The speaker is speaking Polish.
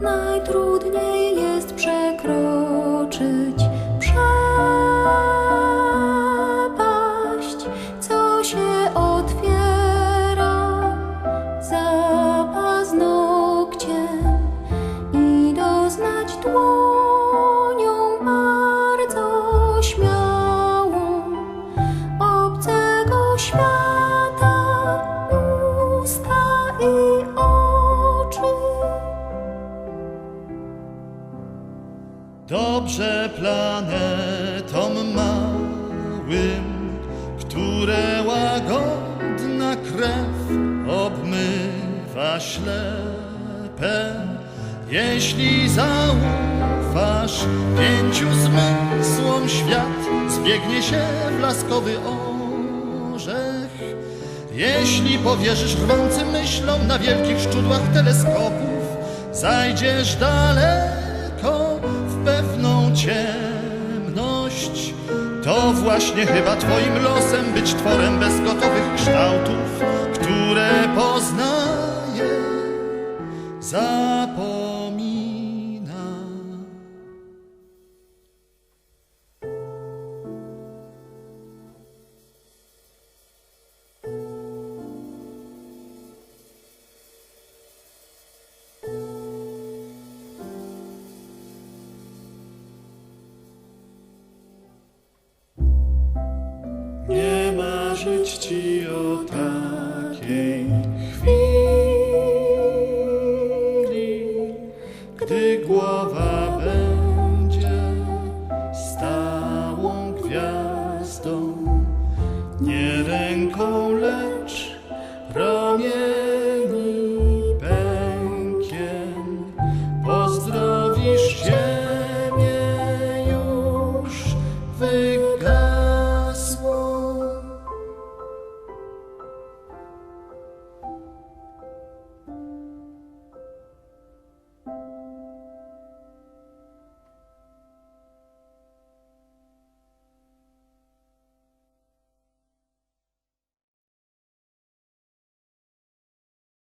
najtrudniej jest przekroczyć. Dobrze planetom małym, które łagodna krew obmywa ślepe. Jeśli zaufasz pięciu zmysłom, świat zbiegnie się w laskowy orzech. Jeśli powierzysz rwącym myślom na wielkich szczudłach teleskopów, zajdziesz daleko ciemność. To właśnie chyba twoim losem być tworem bez gotowych kształtów, które marzyć Ci o takiej chwili, gdy głowa będzie stałą gwiazdą, nie ręką, lecz ramieniem.